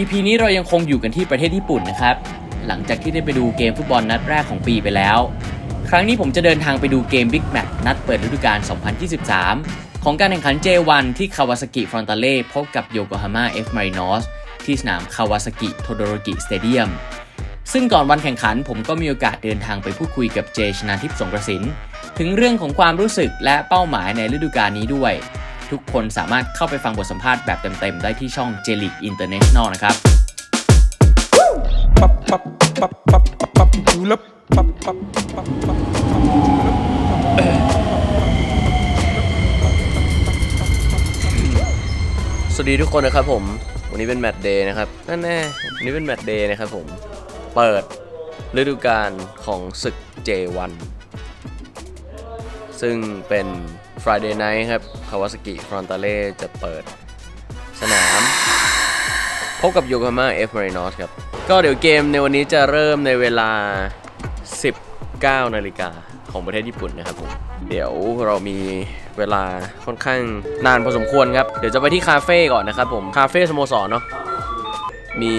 EP นี้เรายังคงอยู่กันที่ประเทศญี่ปุ่นนะครับ หลังจากที่ได้ไปดูเกมฟุตบอลนัดแรกของปีไปแล้ว ครั้งนี้ผมจะเดินทางไปดูเกม Big Match นัดเปิดฤดูกาล 2023 ของการแข่งขัน J1 ที่คาวาซากิฟรอนตาเล่พบกับโยโกฮาม่าเอฟมารินอสที่สนามคาวาซากิโทโดโรกิสเตเดียมซึ่งก่อนวันแข่งขันผมก็มีโอกาสเดินทางไปพูดคุยกับเจชนาทิพย์สงกระสินถึงเรื่องของความรู้สึกและเป้าหมายในฤดูกาลนี้ด้วย ทุกคนสามารถเข้าไปฟังบทสัมภาษณ์แบบเต็มๆ ได้ที่ช่อง j l i c International นะครับสวัสดีทุกคนนะครับผม วันนี้เป็นแมตช์เดย์นะครับนั่นแน่วันนี้เป็นแมตช์เดย์นะครับผม เปิดฤดูกาลของศึก J1 ซึ่งเป็น Friday Night ครับคาวาสกิฟรอนตาเล่จะเปิดสนาม พบกับโยโกฮาม่าเอฟมารินอสครับ ก็เดี๋ยวเกมในวันนี้จะเริ่มในเวลา 19 นาฬิกาของประเทศญี่ปุ่นนะครับผม เดี๋ยวเรามีเวลาค่อนข้างนานพอสมควรครับ เดี๋ยวจะไปที่คาเฟ่ก่อนนะครับผม คาเฟ่สโมสรเนาะ มี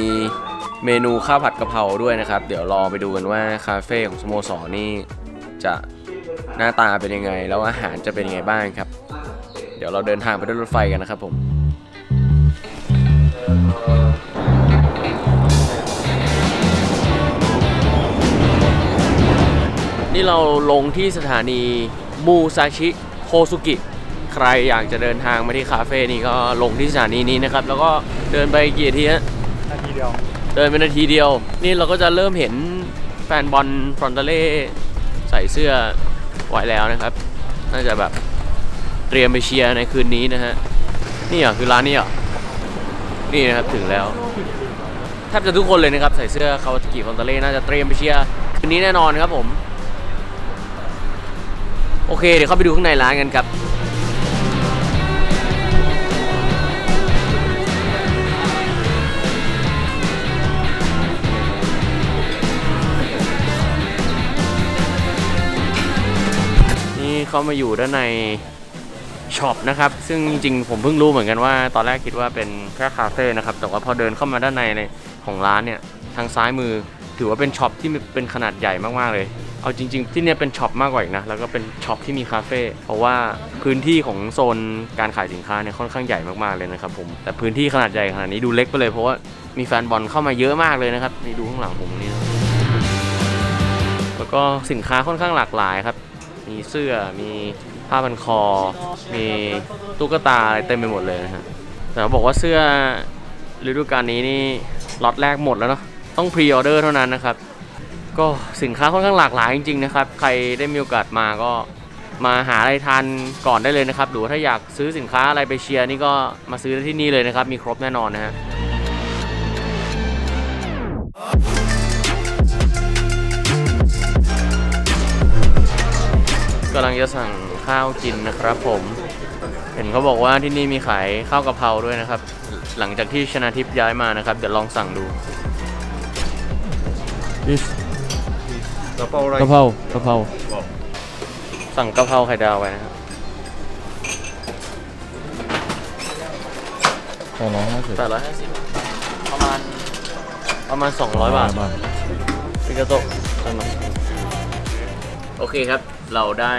เมนูข้าวผัดกะเพราด้วยนะครับ เดี๋ยวรอไปดูกันว่าคาเฟ่ของสโมสรนี่จะ น้าตาเป็นยังไง แล้วอาหารจะเป็นยังไงบ้างครับ เดี๋ยวเราเดินทางไปด้วยรถไฟกันนะครับผมนี่เราลงที่สถานีมูซาชิโคซุกิ ใครอยากจะเดินทางมาที่คาเฟ่นี่ก็ลงที่สถานีนี้นะครับ แล้วก็เดินไปกี่นาทีฮะนาทีเดียว เดินไปนาทีเดียว นี่เราก็จะเริ่มเห็นแฟนบอลฟรอนตาเล่ใส่เสื้อ ไว้แล้วนะครับ น่าจะแบบเตรียมไปเชียร์ในคืนนี้นะฮะ นี่เหรอคือร้านนี้เหรอ นี่นะครับถึงแล้วแทบจะทุกคนเลยนะครับ ใส่เสื้อคาวาสกิฟอนตาเล่น่าจะเตรียมไปเชียร์คืนนี้แน่นอนครับผม โอเค เดี๋ยวเข้าไปดูข้างในร้านกันครับ เข้ามาอยู่ด้านในช็อปนะครับ ซึ่งจริงๆผมเพิ่งรู้เหมือนกันว่า ตอนแรกคิดว่าเป็นแค่คาเฟ่นะครับ แต่ว่าพอเดินเข้ามาด้านในในของร้านเนี่ย ทางซ้ายมือถือว่าเป็นช็อปที่เป็นขนาดใหญ่มากๆเลย เอาจริง ๆ ที่เนี่ยเป็นช็อปมากกว่าอีกนะ แล้วก็เป็นช็อปที่มีคาเฟ่เพราะว่าพื้นที่ของโซนการขายสินค้าเนี่ยค่อนข้างใหญ่มากๆเลยนะครับผมแต่พื้นที่ขนาดใหญ่ขนาดนี้ดูเล็กไปเลยเพราะว่ามีแฟนบอลเข้ามาเยอะมากเลยนะครับนี่ดูข้างหลังผมนี่นะแล้วก็สินค้าค่อนข้างหลากหลายครับ มีเสื้อ มีผ้าพันคอ มีตุ๊กตาอะไรเต็มไปหมดเลยนะฮะ แต่เขาบอกว่าเสื้อฤดูกาลนี้นี่ล็อตแรกหมดแล้วเนาะ ต้องพรีออเดอร์เท่านั้นนะครับ ก็สินค้าค่อนข้างหลากหลายจริงๆนะครับ ใครได้มีโอกาสมาก็มาหาอะไรทานก่อนได้เลยนะครับ หรือถ้าอยากซื้อสินค้าอะไรไปเชียร์นี่ก็มาซื้อที่นี่เลยนะครับ มีครบแน่นอนนะฮะำลังจะสั่งข้าวกินนะครับผม เห็นเขาบอกว่าที่นี่มีขายข้าวกะเพราด้วยนะครับ หลังจากที่ชนะทิพย์ย้ายมานะครับ เดี๋ยวลองสั่งดูกระเป๋าอะไรกะเพรากะเพราสั่งกะเพราไข่ดาวไว้นะครับสองร้อยห้าสิบแปดร้อยห้าสิบประมาณประมาณ200บาทพิกาโตะใช่ไหมโอเคครับ เราได้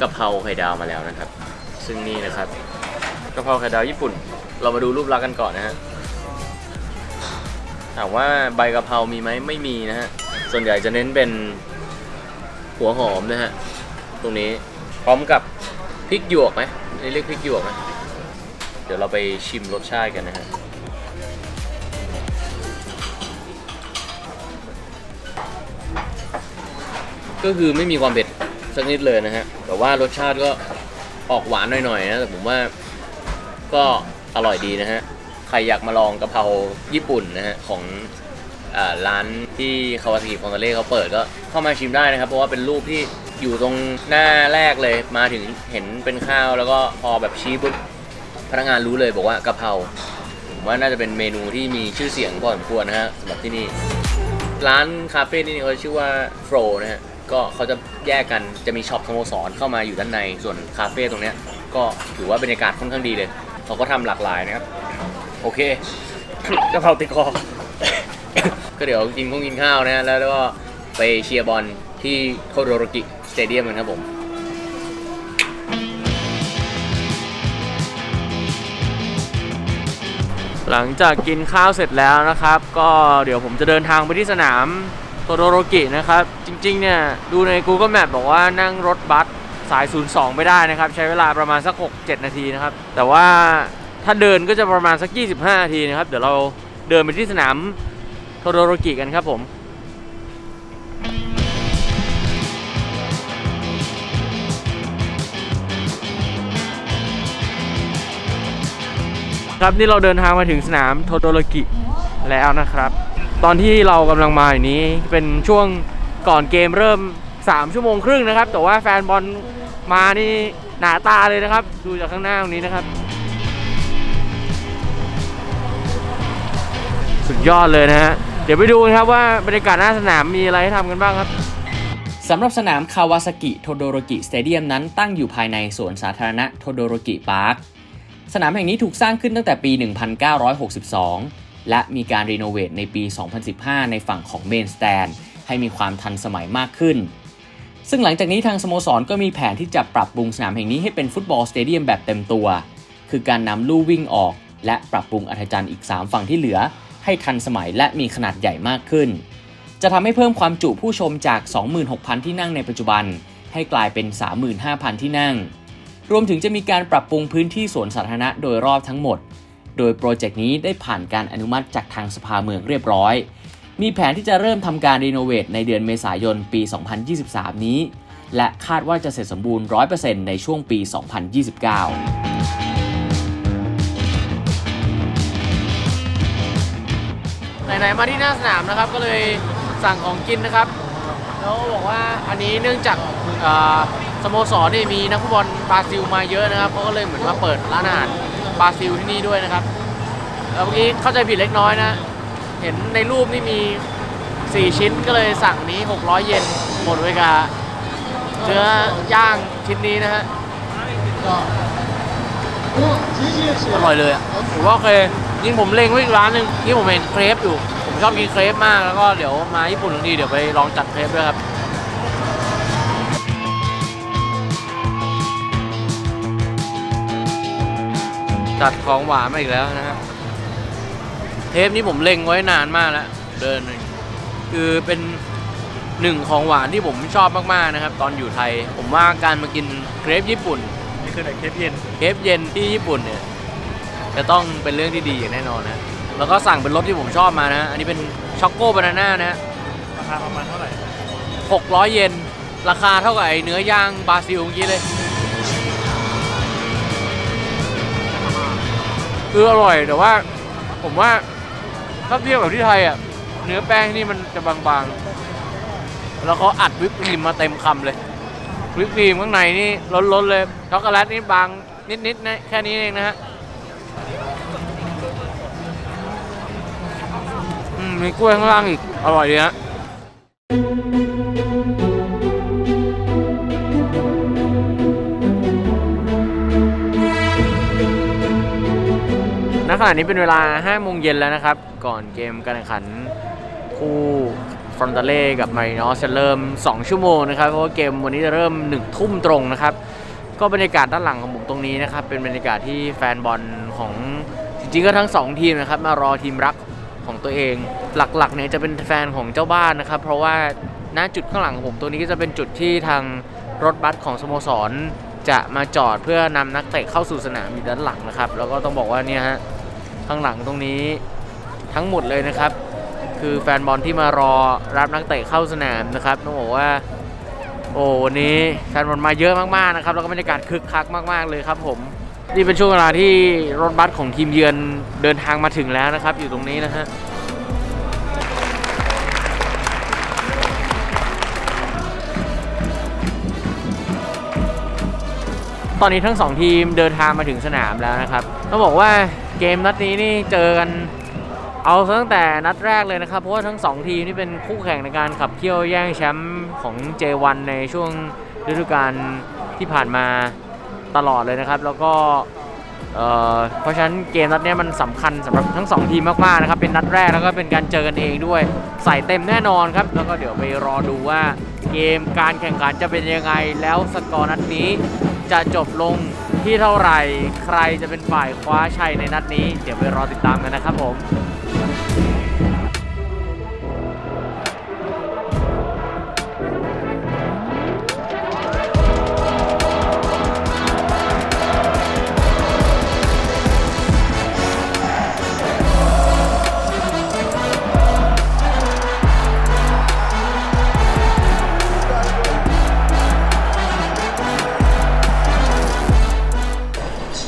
กะเพราไข่ดาวมาแล้วนะครับ ซึ่งนี่นะครับกะเพราไข่ดาวญี่ปุ่น เรามาดูรูปลักษณ์กันก่อนนะฮะถามว่าใบกะเพรามีไหมไม่มีนะฮะส่วนใหญ่จะเน้นเป็นหัวหอมนะฮะตรงนี้พร้อมกับพริกหยวกไหมนี่เรียกพริกหยวกไหมเดี๋ยวเราไปชิมรสชาติกันนะฮะก็คือไม่มีความเผ็ด สักนิดเลยนะฮะ แต่ว่ารสชาติก็ออกหวานหน่อยๆนะ แต่ผมว่าก็อร่อยดีนะฮะ ใครอยากมาลองกะเพราญี่ปุ่นนะฮะ ของร้านที่คาวาซากิฟอนเล่เขาเปิดก็เข้ามาชิมได้นะครับ เพราะว่าเป็นรูปที่อยู่ตรงหน้าแรกเลยมาถึงเห็นเป็นข้าวแล้วก็พอแบบชี้ปุ๊บพนักงานรู้เลยบอกว่ากะเพราผมว่าน่าจะเป็นเมนูที่มีชื่อเสียงพอสมควรนะฮะสำหรับที่นี่ ร้านคาเฟ่ที่นี่เขาชื่อว่าโฟรนะฮะ ก็เขาจะแยกกันจะมีช็อปสโมสรเข้ามาอยู่ด้านในส่วนคาเฟ่ตรงเนี้ยก็ถือว่าบรรยากาศค่อนข้างดีเลย เขาก็ทำหลากหลายนะครับ โอเคกระเพราติดคอก็เดี๋ยวกินคงกินข้าวนะแล้วก็ไปเชียร์บอลที่โทโดโรกิสเตเดียมกันครับผมหลังจากกินข้าวเสร็จแล้วนะครับ ก็เดี๋ยวผมจะเดินทางไปที่สนาม โทโดโรกินะครับ จริงๆเนี่ยดูใน Google Map บอกว่านั่งรถบัสสาย 02 ไม่ได้นะครับ ใช้เวลาประมาณสัก 6-7 นาทีนะครับ แต่ว่าถ้าเดินก็จะประมาณสัก 25 นาทีนะครับ เดี๋ยวเราเดินไปที่สนามโทโดโรกิกันครับผมครับนี่เราเดินทางมาถึงสนามโทโดโรกิแล้วนะครับ ตอนที่เรากำลังมาอยู่นี้เป็นช่วงก่อนเกมเริ่ม 3 ชั่วโมงครึ่งนะครับ แต่ว่าแฟนบอลมานี่หนาตาเลยนะครับ ดูจากข้างหน้าตรงนี้นะครับ สุดยอดเลยนะฮะเดี๋ยวไปดูกันครับว่าบรรยากาศหน้าสนามมีอะไรให้ทำกันบ้างครับสำหรับสนามคาวาซากิโทโดโรกิสเตเดียมนั้นตั้งอยู่ภายในสวนสาธารณะโทโดโรกิพาร์คสนามแห่งนี้ถูกสร้างขึ้นตั้งแต่ปี 1962 และมีการรีโนเวทในปี 2015 ในฝั่งของเมนสแตนให้มีความทันสมัยมากขึ้น ซึ่งหลังจากนี้ทางสโมสรก็มีแผนที่จะปรับปรุงสนามแห่งนี้ให้เป็นฟุตบอลสเตเดียมแบบเต็มตัว คือการนำลู่วิ่งออก และปรับปรุงอัธจันทร์อีก 3 ฝั่งที่เหลือ ให้ทันสมัยและมีขนาดใหญ่มากขึ้น จะทำให้เพิ่มความจุผู้ชมจาก 26,000 ที่นั่งในปัจจุบัน ให้กลายเป็น 35,000 ที่นั่ง รวมถึงจะมีการปรับปรุงพื้นที่สวนสาธารณะโดยรอบทั้งหมด โดยโปรเจกต์นี้ได้ผ่านการอนุมัติจากทางสภาเมืองเรียบร้อย มีแผนที่จะเริ่มทำการรีโนเวทในเดือนเมษายนปี 2023 นี้ และคาดว่าจะเสร็จสมบูรณ์ 100%ในช่วงปี 2029ไหนๆมาที่หน้าสนามนะครับก็เลยสั่งของกินนะครับแล้วบอกว่าอันนี้เนื่องจากสโมสรนี่มีนักฟุตบอลบราซิลมาเยอะนะครับเขาก็เลยเหมือนมาเปิดร้านอาหาร บราซิลที่นี่ด้วยนะครับแล้วเมื่อกี้เข้าใจผิดเล็กน้อยนะ เห็นในรูปนี่มี 4 ชิ้นก็เลยสั่งนี้ 600 เยนหมดไปกับเนื้อย่างชิ้นนี้นะฮะอร่อยเลยอะถือว่าโอเคยิ่งผมเล็งไว้อีกร้านหนึ่งที่ผมเห็นเครปอยู่ ผมชอบกินเครปมากแล้วก็เดี๋ยวมาญี่ปุ่นทั้งทีเดี๋ยวไปลองจัดเครปด้วยครับ จัดของหวานมาอีกแล้วนะฮะ เทปนี้ผมเล็งไว้นานมากแล้ว เดินหนึ่งคือเป็นหนึ่งของหวานที่ผมชอบมากๆนะครับ ตอนอยู่ไทย ผมว่าการมากินเครปญี่ปุ่น นี่คือไหนเคปเย็น เครปเย็นที่ญี่ปุ่นเนี่ย จะต้องเป็นเรื่องที่ดีอย่างแน่นอนนะ แล้วก็สั่งเป็นรสที่ผมชอบมานะ อันนี้เป็นช็อกโกบานาน่านะฮะราคาประมาณเท่าไหร่600 เยน ราคาเท่ากับไอ้เนื้อย่างบราซิลเมื่อกี้เลย คืออร่อยแต่ว่า ผมว่าถ้าเทียบกับที่ไทยอะเนื้อแป้งนี่มันจะบางๆ แล้วเขาอัดวิปครีมมาเต็มคำเลยวิปครีมข้างในนี่ล้นๆเลยช็อกโกแลตนี่บางนิดๆนะแค่นี้เองนะฮะมมีกล้วยข้างล่างอีก อร่อยดีฮะ ขณะนี้เป็นเวลา5โมงเย็นแล้วนะครับ ก่อนเกมการแข่งขันคู่ฟรอนตาเล่กับมารินอสจะเริ่ม 2 ชั่วโมงนะครับ เพราะว่าเกมวันนี้จะเริ่ม 1 ทุ่มตรงนะครับ ก็บรรยากาศด้านหลังของผมตรงนี้นะครับ เป็นบรรยากาศที่แฟนบอลของจริงๆก็ทั้ง 2 ทีมนะครับ มารอทีมรักของตัวเอง หลักๆเนี่ยจะเป็นแฟนของเจ้าบ้านนะครับ เพราะว่าณจุดข้างหลังของผมตรงนี้ก็จะเป็นจุดที่ทางรถบัสของสโมสรจะมาจอดเพื่อนำนักเตะเข้าสู่สนามอยู่ด้านหลังนะครับ แล้วก็ต้องบอกว่าเนี่ยฮะ ข้างหลังตรงนี้ทั้งหมดเลยนะครับ คือแฟนบอลที่มารอรับนักเตะเข้าสนามนะครับต้องบอกว่า โอ้วันนี้แฟนบอลมาเยอะมากๆนะครับแล้วก็บรรยากาศคึกคักมากๆเลยครับผมนี่เป็นช่วงเวลาที่รถบัสของทีมเยือนเดินทางมาถึงแล้วนะครับ อยู่ตรงนี้นะฮะตอนนี้ทั้งสองทีมเดินทางมาถึงสนามแล้วนะครับต้องบอกว่า เกมนัดนี้นี่เจอกันเอาตั้งแต่นัดแรกเลยนะครับ เพราะว่าทั้ง 2 ทีมนี่เป็นคู่แข่งในการขับเคี่ยวแย่งแชมป์ของ J1 ในช่วงฤดูกาลที่ผ่านมาตลอดเลยนะครับ แล้วก็เเพราะฉะนั้นเกมนัดนี้มันสำคัญสำหรับทั้งสองทีมมากๆนะครับ เป็นนัดแรกแล้วก็เป็นการเจอกันเองด้วย ใส่เต็มแน่นอนครับ แล้วก็เดี๋ยวไปรอดูว่าเกมการแข่งขันจะเป็นยังไง แล้วสกอร์นัดนี้จะจบลง ที่เท่าไหร่ ใครจะเป็นฝ่ายคว้าชัยในนัดนี้ เดี๋ยวไปรอติดตามกันนะครับผม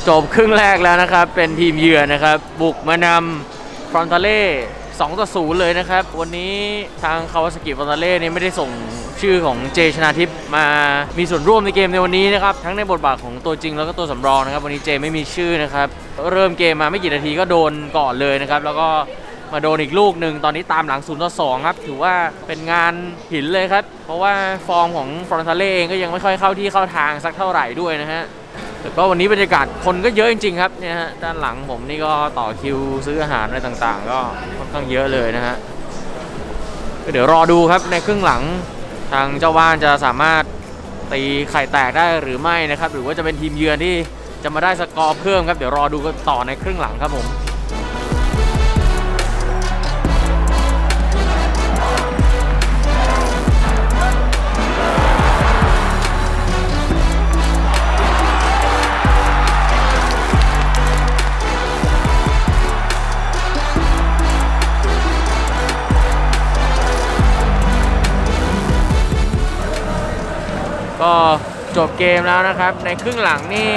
จบครึ่งแรกแล้วนะครับ เป็นทีมเยือนนะครับ บุกมานำฟรอนตาเล่2ต่อ0เลยนะครับ วันนี้ทางคาวาสกิฟรอนตาเล่นี่ไม่ได้ส่งชื่อของเจชนาทิพย์มามีส่วนร่วมในเกมในวันนี้นะครับ ทั้งในบทบาทของตัวจริงแล้วก็ตัวสำรองนะครับ วันนี้เจไม่มีชื่อนะครับ เริ่มเกมมาไม่กี่นาทีก็โดนก่อนเลยนะครับ แล้วก็มาโดนอีกลูกหนึ่งตอนนี้ตามหลัง0ต่อ2ครับ ถือว่าเป็นงานหินเลยครับ เพราะว่าฟอร์มของฟรอนตาเล่เองก็ยังไม่ค่อยเข้าที่เข้าทางสักเท่าไหร่ด้วยนะฮะ แต่ก็วันนี้บรรยากาศคนก็เยอะจริงๆครับเนี่ยฮะด้านหลังผมนี่ก็ต่อคิวซื้ออาหารอะไรต่างๆ ก็ค่อนข้างเยอะเลยนะฮะเดี๋ยวรอดูครับในครึ่งหลังทางเจ้าบ้านจะสามารถตีไข่แตกได้หรือไม่นะครับ หรือว่าจะเป็นทีมเยือนที่จะมาได้สกอร์เพิ่มครับ เดี๋ยวรอดูกันต่อในครึ่งหลังครับผม บเกมแล้วนะครับ ในครึ่งหลังนี่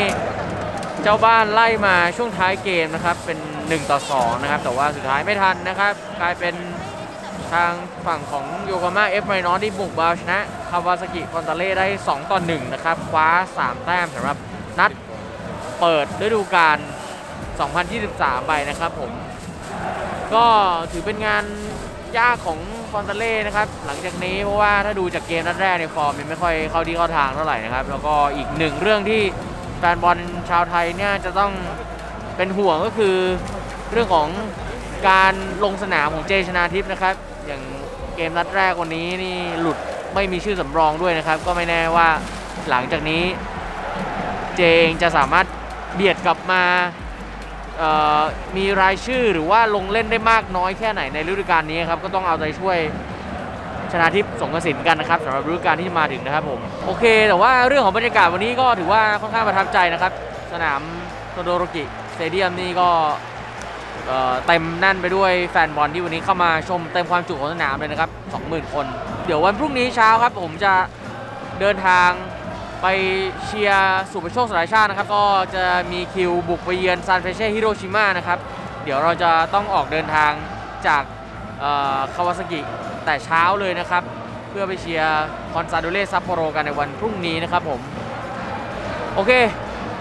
เจ้าบ้านไล่มาช่วงท้ายเกมนะครับ เป็น 1 ต่อ 2 นะครับ แต่ว่าสุดท้ายไม่ทันนะครับ กลายเป็นทางฝั่งของโยโกมาเอฟไมนอที่บุกบาชนะคาวาซากิคอนตาเล่ได้ 2 ต่อ 1 นะครับ คว้า 3 แต้มสำหรับนัดเปิดฤดูกาล 2023 ไปนะครับผม ก็ถือเป็นงานยากของ ฟอนตาเล่นะครับหลังจากนี้เพราะว่าถ้าดูจากเกมนัดแรกในฟอร์มมันไม่ค่อยเข้าที่เข้าทางเท่าไหร่นะครับแล้วก็อีกหนึ่งเรื่องที่แฟนบอลชาวไทยเนี่ยจะต้องเป็นห่วงก็คือเรื่องของการลงสนามของเจชนาทิพย์นะครับ อย่างเกมนัดแรกวันนี้นี่หลุดไม่มีชื่อสำรองด้วยนะครับ ก็ไม่แน่ว่าหลังจากนี้ เจเองจะสามารถเบียดกลับมา มีรายชื่อหรือว่าลงเล่นได้มากน้อยแค่ไหนในฤดูกาลนี้ครับก็ต้องเอาใจช่วยชนะทิพย์สงกระสินกันนะครับสำหรับฤดูกาลที่จะมาถึงนะครับผมโอเค แต่ว่าเรื่องของบรรยากาศวันนี้ก็ถือว่าค่อนข้างประทับใจนะครับ สนามโตโดโรกิสเตเดียมนี่ก็เเต็มแน่นไปด้วยแฟนบอลที่วันนี้เข้ามาชมเต็มความจุของสนามเลยนะครับ 20,000 คน เดี๋ยววันพรุ่งนี้เช้าครับ ผมจะเดินทาง ไปเชียร์สุประโชคสลายชาตินะครับ ก็จะมีคิวบุกไปเยือนซานเฟเช่ฮิโรชิมานะครับ เดี๋ยวเราจะต้องออกเดินทางจากคาวาซากิแต่เช้าเลยนะครับ เพื่อไปเชียร์คอนซาโดเล่ซัปโปโรกันในวันพรุ่งนี้นะครับผม โอเค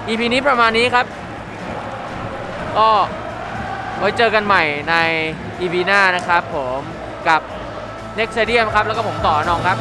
EP นี้ประมาณนี้ครับ ก็ไว้เจอกันใหม่ใน EP หน้านะครับผมกับ Next Stadium ครับ แล้วก็ผมต่อนองครับ